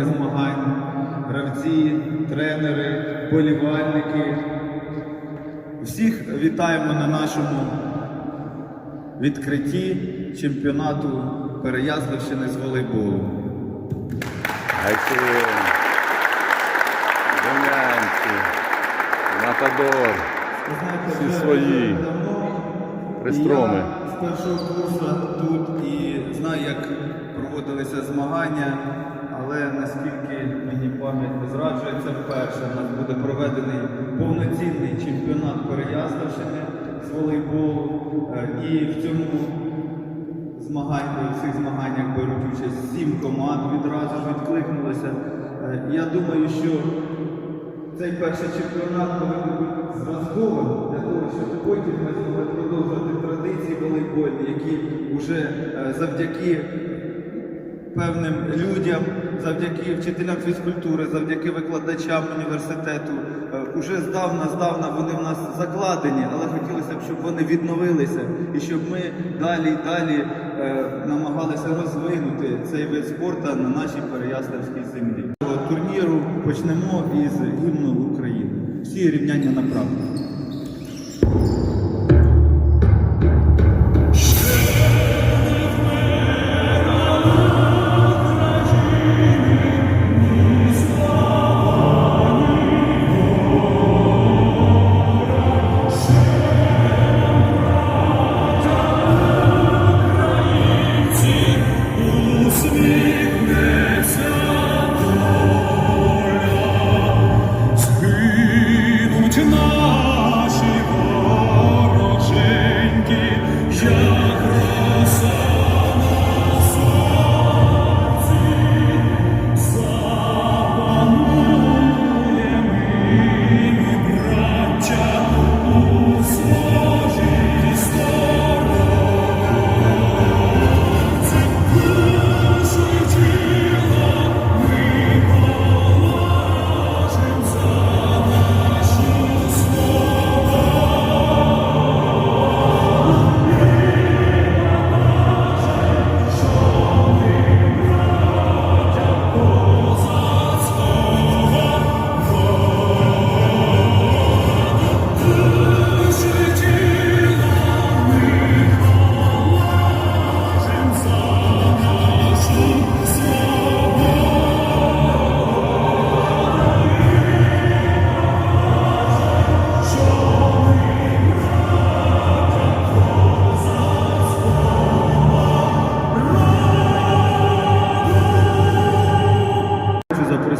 учасники змагань, гравці, тренери, болівальники. Всіх вітаємо на нашому відкритті чемпіонату Переяславщини з волейболу. Гайки, Дем'янці, Матадор, Всі свої. Пристроми. Я з першого курсу тут і знаю, як проводилися змагання, але наскільки мені пам'ять не зраджує, це вперше у нас буде проведений повноцінний чемпіонат Переяславщини з волейболу. Е, І в цьому змагань, в цих змаганнях беруть участь сім команд, відразу ж відкликнулося. Е, Я думаю, що цей перший чемпіонат повинен бути зразковим для того, щоб потім ми змогли продовжувати традиції волейбольні, які вже е, завдяки певним людям, завдяки вчителям фізкультури, завдяки викладачам університету, е, уже здавна, здавна вони в нас закладені, але хотілося б, щоб вони відновилися і щоб ми далі і далі е, намагалися розвинути цей вид спорту на нашій Переяславській землі. Турніру почнемо із гімну України. Всі рівняння направо.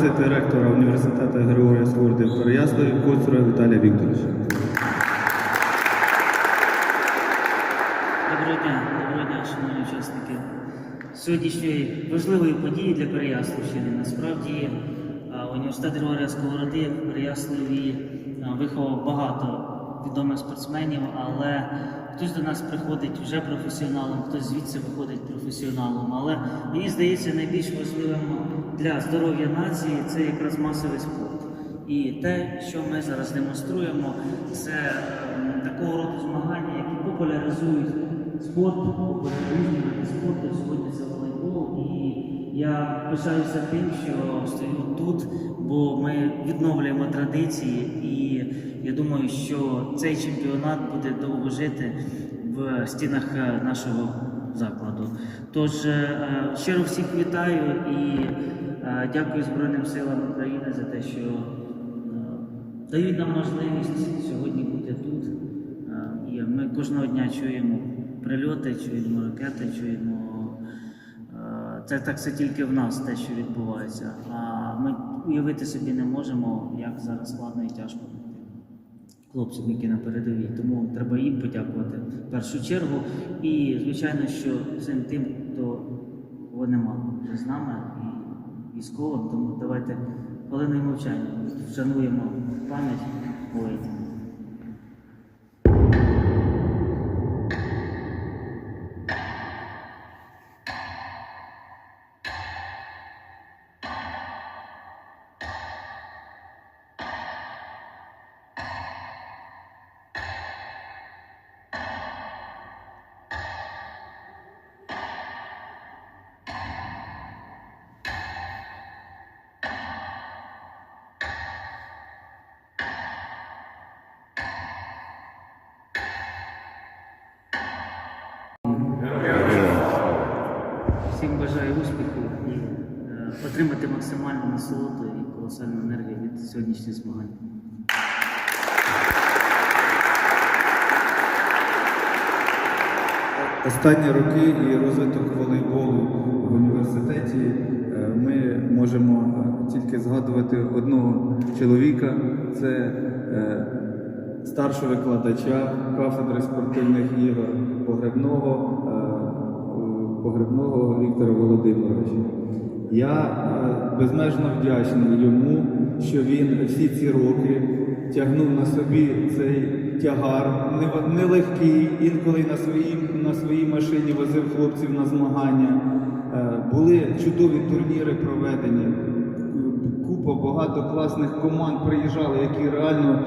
Хочу запросити ректора університету Григорія Сворди в Переяславі Коцура Віталія Вікторовича. Доброго дня, доброго дня, шановні учасники сьогоднішньої важливої події для Переяславщини. Насправді університет Григорія Сковороди в Переяславі виховав багато відомих спортсменів, але хтось до нас приходить вже професіоналом, хтось звідси виходить професіоналом. Але мені здається, найбільш важливим для здоров'я нації це якраз масовий спорт. І те, що ми зараз демонструємо, це ем, такого роду змагання, які популяризують спорт, види спорту. Сьогодні це волейбол. І я пишаюся тим, що стою тут, бо ми відновлюємо традиції, і я думаю, що цей чемпіонат буде довго жити в стінах е, нашого закладу. Тож е, щиро всіх вітаю і е, дякую Збройним силам України за те, що е, дають нам можливість сьогодні бути тут. Е, ми кожного дня чуємо прильоти, чуємо ракети, чуємо. е, Це так це тільки в нас те, що відбувається. А ми уявити собі не можемо, як зараз складно і тяжко хлопцям, які на передовій. Тому треба їм подякувати в першу чергу. І, звичайно, що всім тим, хто кого нема вже з нами і військовим. Тому давайте хвилиною мовчання вшануємо пам'ять воїнів. Отримати максимальну насолоду і колосальну енергію від сьогоднішніх змагань. Останні роки і розвиток волейболу в університеті е, ми можемо е, тільки згадувати одного чоловіка. Це е, старшого викладача кафедри спортивних ігор погребного, погребного Віктора Володимировича. Я е, безмежно вдячний йому, що він всі ці роки тягнув на собі цей тягар, не- нелегкий, інколи на своїй, на своїй машині возив хлопців на змагання. Е, Були чудові турніри проведені. Купа багато класних команд приїжджали, які реально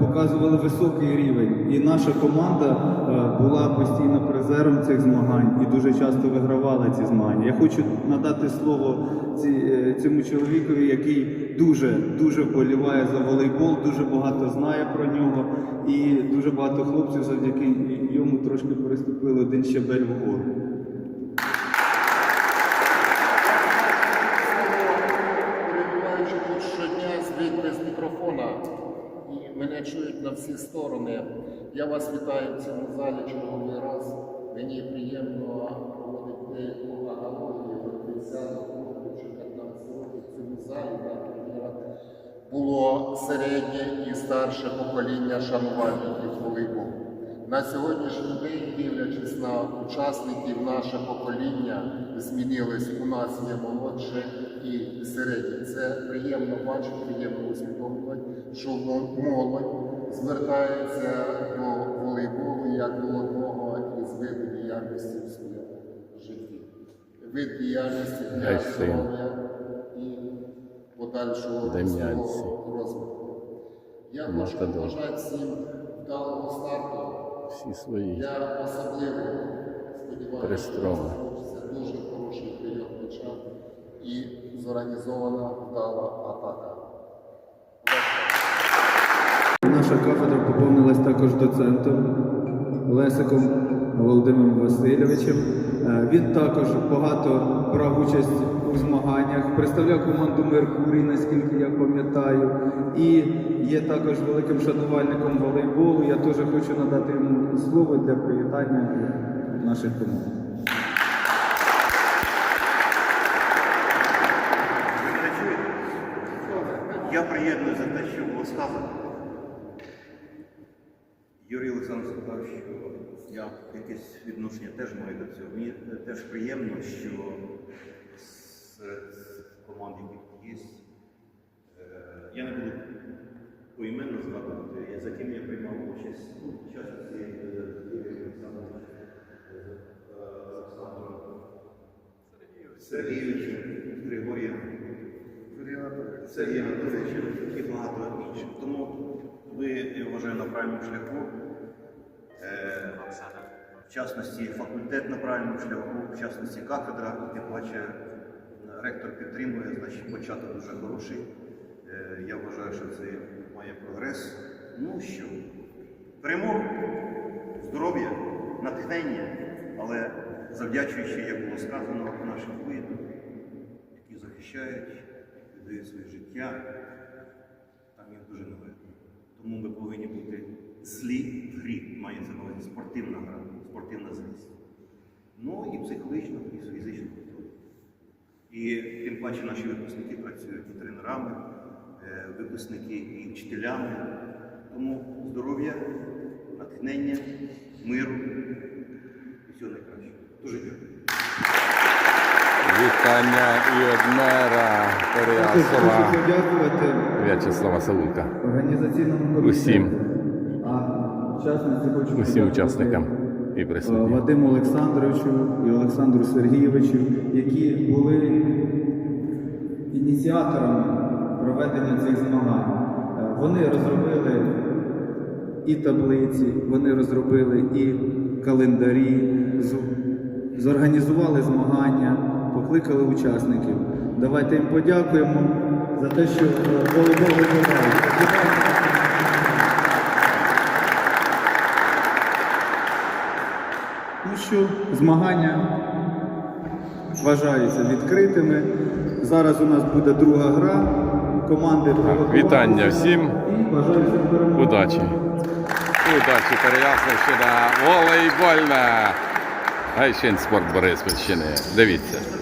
показували високий рівень. І наша команда е, була постійно призером цих змагань і дуже часто вигравала ці змагання. Я хочу надати слово е, цьому чоловікові, який дуже дуже вболіває за волейбол, дуже багато знає про нього, і дуже багато хлопців завдяки йому трошки переступили один щебель вгору. Мене чують на всі сторони. Я вас вітаю в цьому залі черговий раз. Мені приємно проводити аналогію до 30 років чи 15 років в цьому залі. Було середнє і старше покоління шанувальників волейболу. На сьогоднішній день, дивлячись на учасників, наше покоління змінилось. У нас є молодше і середнє. Це приємно бачити, приємно усвідомлювати, що молодь звертається до волейболу як до одного із видів діяльності в своєму житті. Вид діяльності для здоров'я і подальшого розвитку. Я хочу побажати всім вдалого старту. Всі свої. Я особливо сподіваюся, що це дуже хороший прийом меча і зорганізована вдала атака. Наша кафедра поповнилась також доцентом Лесиком Володимиром Васильовичем. Е, Він також багато брав участь у змаганнях, представляв команду Меркурій, наскільки я пам'ятаю, і є також великим шанувальником волейболу. Я теж хочу надати йому слово для привітання наших команд. Я приєдную за те, що було сказано. Юрій Олександрович сказав, що я якесь відношення теж маю до цього. Мені теж приємно, що серед команд, які є, е, я не буду поіменно згадувати, за ким я приймав участь ну, в частності е, Юрій Олександрович, е, Олександром Сергійовичем, Григорієм Сергій Анатолійович і багато інших. Тому ви, вважаю, на правильному шляху. В частності факультет на правильному шляху, в частності кафедра, тим паче ректор підтримує, значить початок дуже хороший. Е, я вважаю, що це має прогрес. Ну що, перемог, здоров'я, натхнення, але завдячуючи, як було сказано, нашим воїнам, які захищають, віддають своє життя, там їх дуже нелегко. Тому ми повинні бути злі в грі, мається на увазі спортивна гра, спортивна злість. Ну і психологічно, і фізично готові. І тим паче наші випускники працюють і тренерами, е, випускники і вчителями. Тому здоров'я, натхнення, миру і всього найкращого. Дуже дякую. Вітання і від мера Також хочу Переяслава подякувати В'ячеслава Савулка. організаційному комітету. Усім. А в частності хочу Усім учасникам і е, присутнім. Вадиму Олександровичу і Олександру Сергійовичу, які були ініціаторами проведення цих змагань. Е, Вони розробили і таблиці, вони розробили і календарі, зорганізували змагання, покликали учасників. Давайте їм подякуємо за те, що е, волейбол вибирають. Ну що, змагання вважаються відкритими. Зараз у нас буде друга гра. Команди так, вітання всім. Удачі. Удачі, Переяславщина, волейбольна. Гайшин спорт Бориспільщини. Дивіться.